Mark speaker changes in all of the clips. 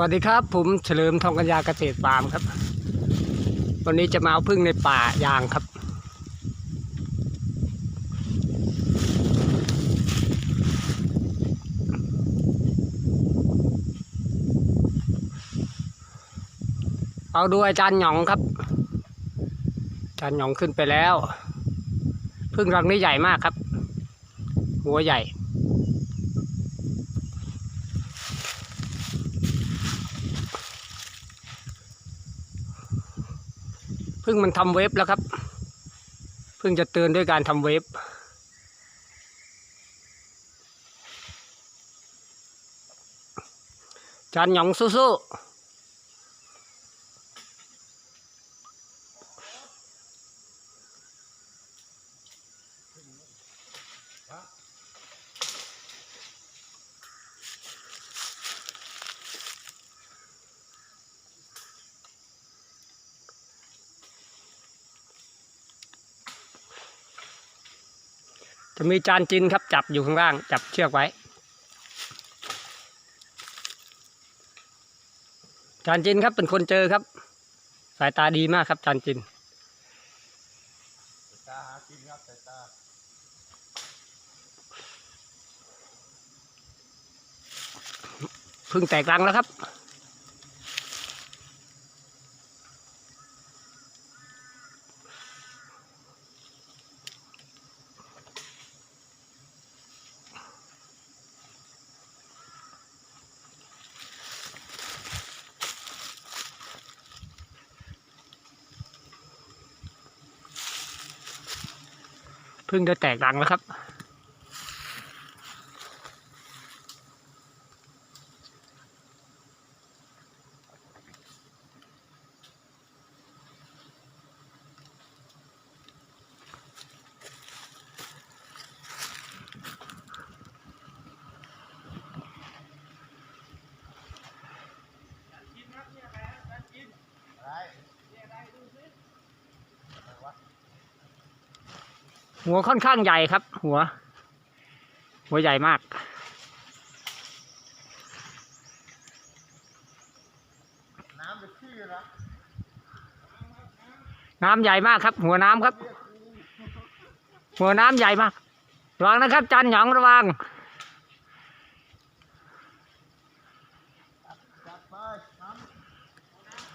Speaker 1: วัสดีครับ ผมเฉลิมทองกัญญาเกษตรฟาร์มครับ วันนี้จะมาเอาพึ่งในป่ายางครับ เอาดูอาจารย์หยองครับ อาจารย์หยองขึ้นไปแล้ว พึ่งรังนี้ใหญ่มากครับ หัวใหญ่ พิ่งมันทำเว็บแล้วครับเพิ่งจะเตือนด้วยการทำเว็บจานหยองสู้ๆ จะมีจานจินครับจับอยู่ข้างล่าง จับเชือกไว้ จานจินครับเป็นคนเจอครับ สายตาดีมากครับจานจิน
Speaker 2: ตาหากินครับสายตา
Speaker 1: เพึ่งแตกรังแล้วครับ พึ่งได้แตกรังแล้วครับ หัวค่อนข้างใหญ่ครับ หัว หัวใหญ่มาก
Speaker 2: น้ำเป็นขี้นะ
Speaker 1: น้ำใหญ่มากครับ หัวน้ำครับ หัวน้ำใหญ่มากระวังนะครับ จันหยองระวัง
Speaker 2: จัดไปน้ำ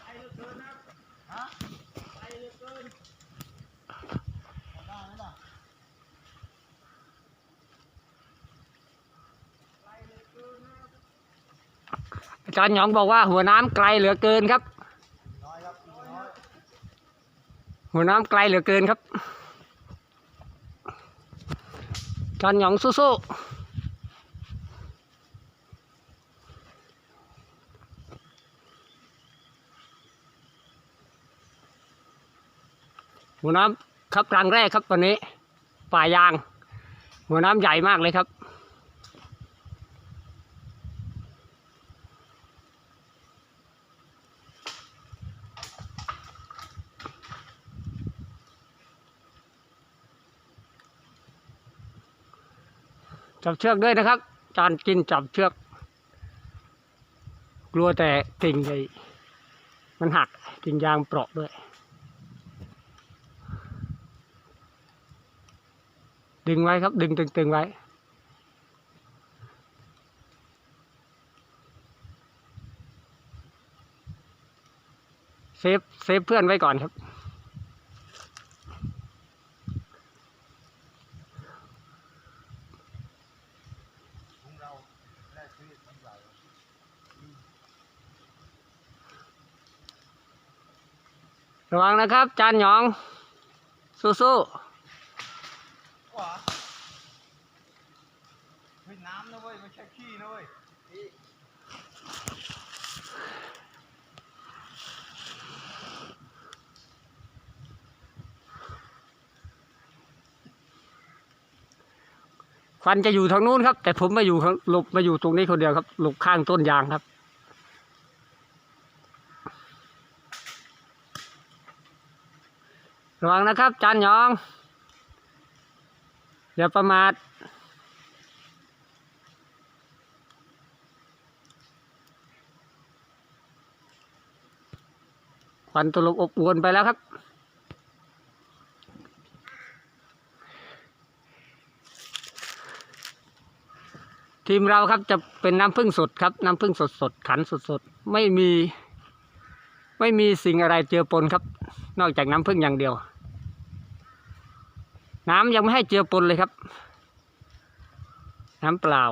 Speaker 2: ไปเหลือเกินนะฮะไปเหลือเกินได้ไหมล่ะ
Speaker 1: อา จารย์หยองบอกว่าหัวน้ำไกลเหลือเกินครับ หัวน้ำไกลเหลือเกินครับจารย์หยองสู้ๆหัวน้ำครับกลางแรกครับตอนนี้ป่ายาง หัวน้ำใหญ่มากเลยครับ จับเชือกด้วยนะครับ จานกินจับเชือก กลัวแต่กิ่งไอ้มันหักกิ่งยางเปราะด้วย ดึงไว้ครับ ดึงตึงๆไว้เซฟเซฟเพื่อนไว้ก่อนครับ
Speaker 2: ของเราแรก ชีวิตมันใหญ่
Speaker 1: ระวังนะครับจานหยอง สู้
Speaker 2: ว้าเฮ้ยน้ำนะเว้ยไม่ใช่ขี้นะเว้ย
Speaker 1: ควันจะอยู่ทางนู้นครับ แต่ผมมาอยู่หลบมาอยู่ตรงนี้คนเดียวครับ หลบข้างต้นยางครับ ระวังนะครับ จานยอง อย่าประมาทควันตลบอบอวนไปแล้วครับ ทีมเราครับจะเป็นน้ำผึ้งสดครับ น้ำผึ้งสดสดๆขันสดสดๆไม่มี ไม่มีสิ่งอะไรเจือปนครับ นอกจากน้ำผึ้งอย่างเดียว น้ำยังไม่ให้เจือปนเลยครับ น้ำเปล่า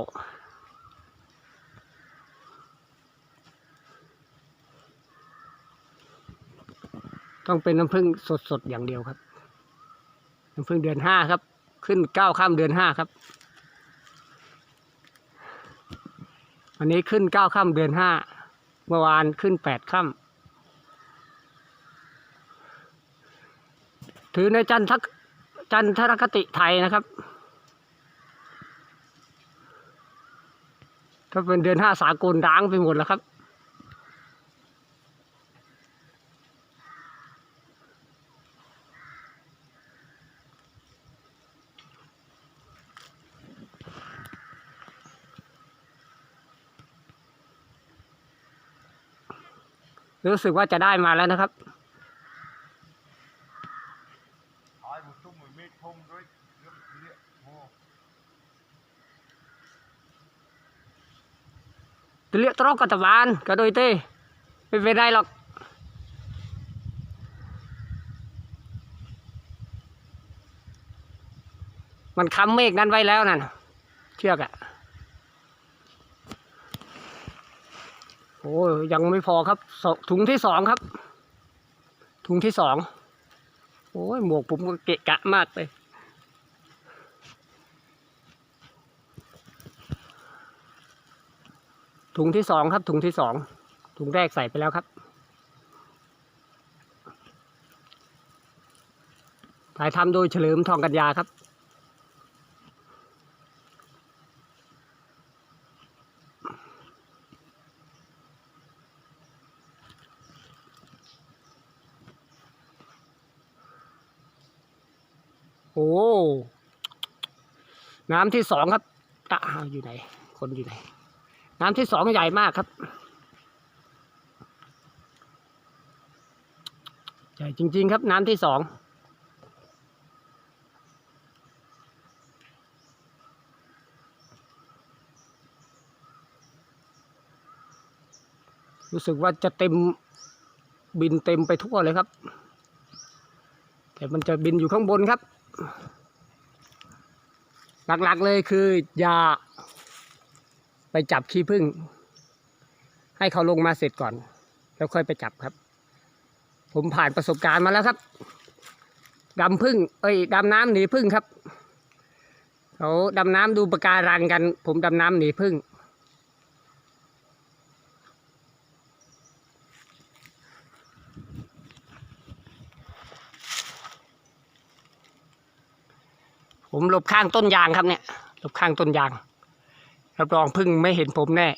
Speaker 1: ต้องเป็นน้ำผึ้งสดๆอย่างเดียวครับ น้ำผึ้งเดือนห้าครับ ขึ้นเก้าข้ามเดือนห้าครับ วันนี้ขึ้นเก้าค่ำเดือนห้าเมื่อวานขึ้นแปดค่ำถือในจันทจันทรคติไทยนะครับ ถ้าเป็นเดือนห้าสากลร้างไปหมดแล้วครับ รู้สึกว่าจะได้มาแล้วนะครับ
Speaker 2: Ai một chung mười mét không rồi Nước địa Mô
Speaker 1: จะเรียกตรอกกัตบาลก็โดยเต้ไม่เป็นไรหรอกมันค้ำเมฆนั้นไว้แล้วนั่นเชือกอะ โอ้ยยังไม่พอครับถุงที่สองครับ ถุงที่สองโอ้ยหมวกผมก็เกะกะมากเลยถุงที่สองครับ ถุงที่สองถุงแรกใส่ไปแล้วครับถ่ายทำโดยเฉลิมทองกัญญาครับ น้ำที่สองครับตะอยู่ไหน คนอยู่ไหน น้ำที่สองใหญ่มากครับ ใหญ่จริง ๆ ครับน้ำที่สองรู้สึกว่าจะเต็มบินเต็มไปทั่วเลยครับ แต่มันจะบินอยู่ข้างบนครับ หลักๆเลยคืออย่าไปจับขี้ผึ้งให้เขาลงมาเสร็จก่อน แล้วค่อยไปจับครับ ผมผ่านประสบการณ์มาแล้วครับดำพึ่งเอ้ยดำน้ำหนีพึ่งครับเขาดำน้ำดูปะการังกัน ผมดำน้ำหนีพึ่ง ผมหลบข้างต้นยางครับเนี่ย หลบข้างต้นยางรับรองพึ่งไม่เห็นผมแน่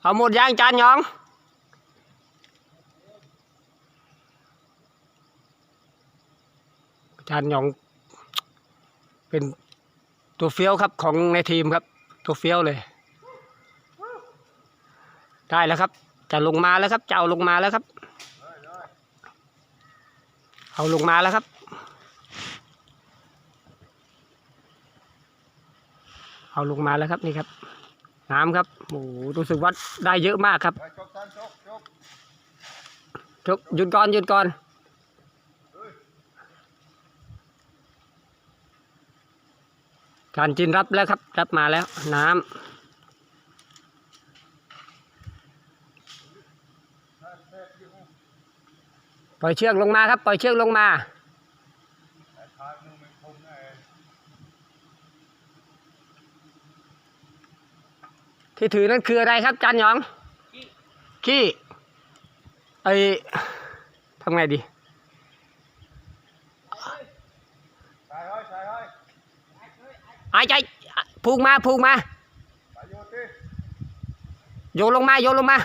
Speaker 1: เอาหมดยางจานยองจานยอง เป็นตัวเฟี้ยวครับของในทีมครับ ตัวเฟี้ยวเลย ได้แล้วครับ จะลงมาแล้วครับจะเอาลงมาแล้วครับ เอาลงมาแล้วครับ เอาลงมาแล้วครับนี่ครับ น้ำครับโอ้โหรู้สึกว่าได้เยอะมากครับชกหยุดก่อนหยุดก่อนการจินรับแล้วครับ รับมาแล้วน้ำ ปล่อยเชือกลงมาครับ ปล่อยเชือกลงมา
Speaker 2: Tại thai nương mình không này
Speaker 1: ที่ถือนั่นคืออะไรครับจานหยอง ขี้ไอทำไงดี
Speaker 2: Xài thôi xài thôi
Speaker 1: ไอ้ใจผูกมาผูกมา
Speaker 2: Xài vô đi
Speaker 1: โยนลงมา โยนลงมา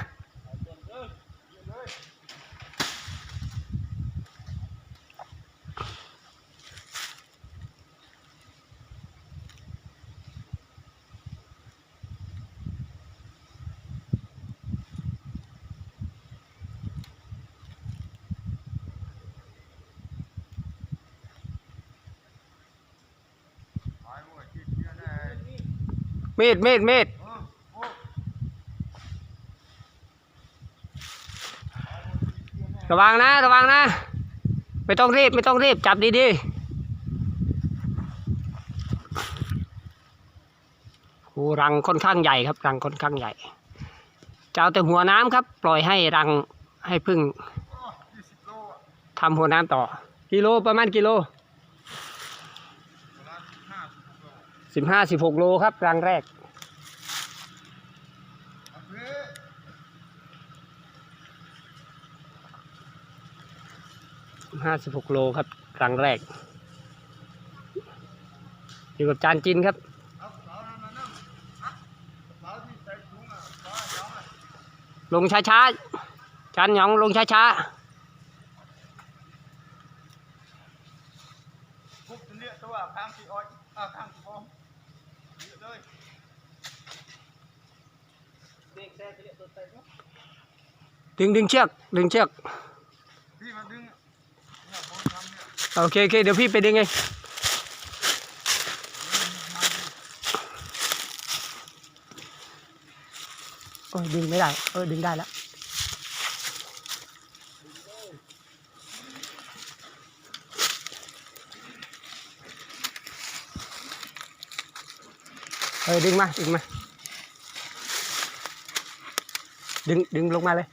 Speaker 1: มีดมีดมีดระวังนะ ระวังนะ ไม่ต้องรีบ ไม่ต้องรีบ จับดีๆโอ้รังค่อนข้างใหญ่ครับ รังค่อนข้างใหญ่จะเอาแต่หัวน้ำครับ ปล่อยให้รังให้พึ่งทำหัวน้ำต่อ กิโลประมาณกิโล
Speaker 2: ประมาณห้าสิบโล
Speaker 1: สิบห้าสิบหกโลครับรังแรก ห้าสิบหกโลครับรังแรก อยู่กับจานจินครับ
Speaker 2: เอาเสานั่นมานั่งฮะเสาที่ใส่ถุงอะเสาเสาอะ
Speaker 1: ลงช้าๆจานหยองลงช้า
Speaker 2: ปุ๊บจะเรียกตัวข้างที่อ้อยอ่าข้างที่บอมเรียกเลยเด็กแซ่จะเรียกตัวเต็ม
Speaker 1: ๆ ดึงดึงเชือกดึงเชือกโอเคโอเคเดี๋ยวพี่ไปดึงเองโอ้ยดึงไม่ได้ เออดึงได้แล้วเออดึงมาดึงมา ดึงดึงลงมาเลย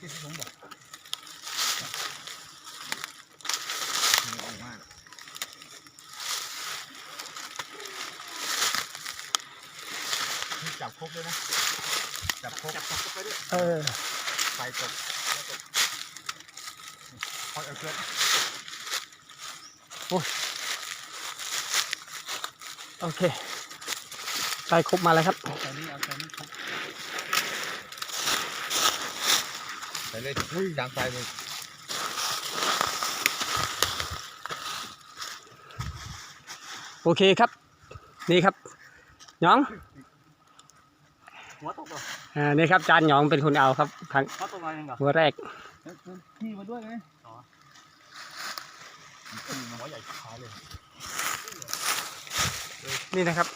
Speaker 2: ที่ผมบอกนี่ออกมานี่จับครบเลยนะ จับครบจับครบไปด้วย
Speaker 1: เออ
Speaker 2: ไฟตกแล้วก็คอยเอาเกิน
Speaker 1: โอเค ได้ครบมาแล้วครับ
Speaker 2: เอาแต่นี้เอาแต่นี้ครบไปเลยดังไฟเลย
Speaker 1: โอเคครับ นี่ครับหยอง
Speaker 2: หัวตกเหรอ
Speaker 1: อ่านี่ครับจานหยองเป็นคนเอาครับครั้ง
Speaker 2: หัวตกอะไรเองเหรอ
Speaker 1: หัวแรก
Speaker 2: ขี่มาด้วยไงอ๋อหัวใหญ่ขาเลย
Speaker 1: นี่นะครับ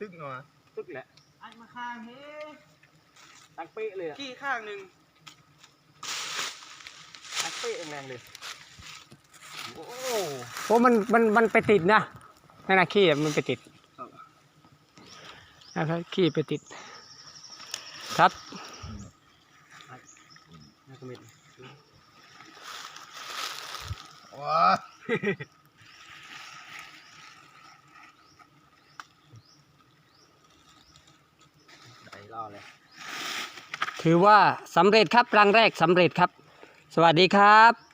Speaker 2: ตึกหน่อย
Speaker 3: ตึกแหละไอ้มาข้างเฮ้ตั้งเป๊ะเลยอะ
Speaker 2: ขี้ข้างหนึ่ง
Speaker 3: ตั้งเป๊ะแรงๆเลย
Speaker 2: โอ้
Speaker 1: โอ้มันมันมันไปติดนะนั่นนะขี้อะมันไปติดนะครับขี้ไปติดครับ
Speaker 3: น่า จะมี
Speaker 2: ว้า
Speaker 3: เลย
Speaker 1: ถือว่าสำเร็จครับรังแรกสำเร็จครับ สวัสดีครับ